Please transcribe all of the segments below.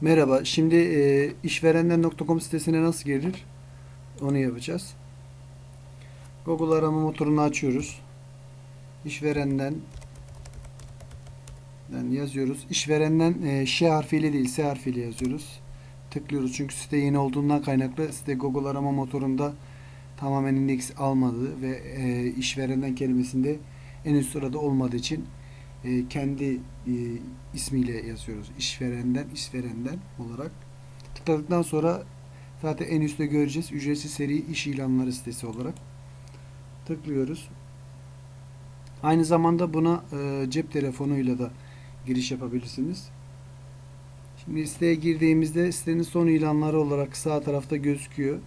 Merhaba. Şimdi e, işverenden.com sitesine nasıl girilir? Onu yapacağız. Google arama motorunu açıyoruz. İşverenden yani yazıyoruz. İşverenden e, Ş harfiyle değil S harfiyle yazıyoruz. Tıklıyoruz. Çünkü site yeni olduğundan kaynaklı site Google arama motorunda tamamen indeks almadı ve e, işverenden kelimesinde en üst sırada olmadığı için e, kendi e, ismiyle yazıyoruz. İşverenden, işverenden olarak. Tıkladıktan sonra zaten en üstte göreceğiz. Ücretsiz seri iş ilanları sitesi olarak. Tıklıyoruz. Aynı zamanda buna e, cep telefonuyla da giriş yapabilirsiniz. Şimdi siteye girdiğimizde sitenin son ilanları olarak sağ tarafta gözüküyor.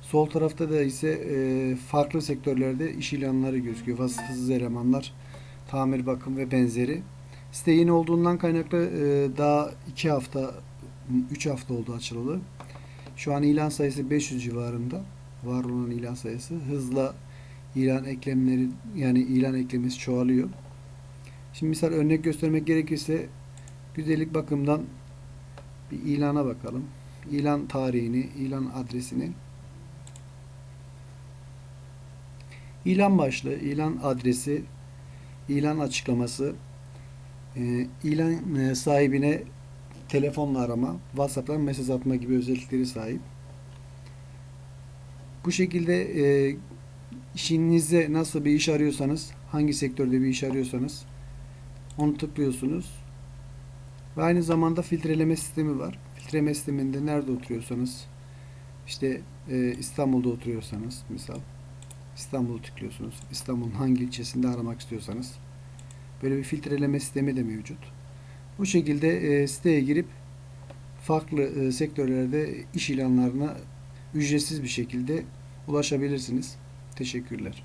Sol tarafta da ise e, farklı sektörlerde iş ilanları gözüküyor. Vasıfsız elemanlar, tamir, bakım ve benzeri. Site yeni olduğundan kaynaklı e, daha 2 hafta, 3 hafta oldu açılalı. Şu an ilan sayısı 500 civarında. Var olan ilan sayısı. Hızla ilan eklemleri yani ilan eklemesi çoğalıyor. Şimdi misal örnek göstermek gerekirse güzellik bakımdan bir ilana bakalım. İlan tarihini, ilan adresini. İlan başlığı, ilan adresi, ilan açıklaması, e, ilan e, sahibine telefonla arama, WhatsApp'tan mesaj atma gibi özellikleri sahip. Bu şekilde e, işinizde nasıl bir iş arıyorsanız, hangi sektörde bir iş arıyorsanız onu tıklıyorsunuz. Ve aynı zamanda filtreleme sistemi var. Filtreleme sisteminde nerede oturuyorsanız, işte İstanbul'da oturuyorsanız misal İstanbul'u tıklıyorsunuz. İstanbul'un hangi ilçesinde aramak istiyorsanız böyle bir filtreleme sistemi de mevcut. Bu şekilde e, siteye girip farklı e, sektörlerde iş ilanlarına ücretsiz bir şekilde ulaşabilirsiniz. Teşekkürler.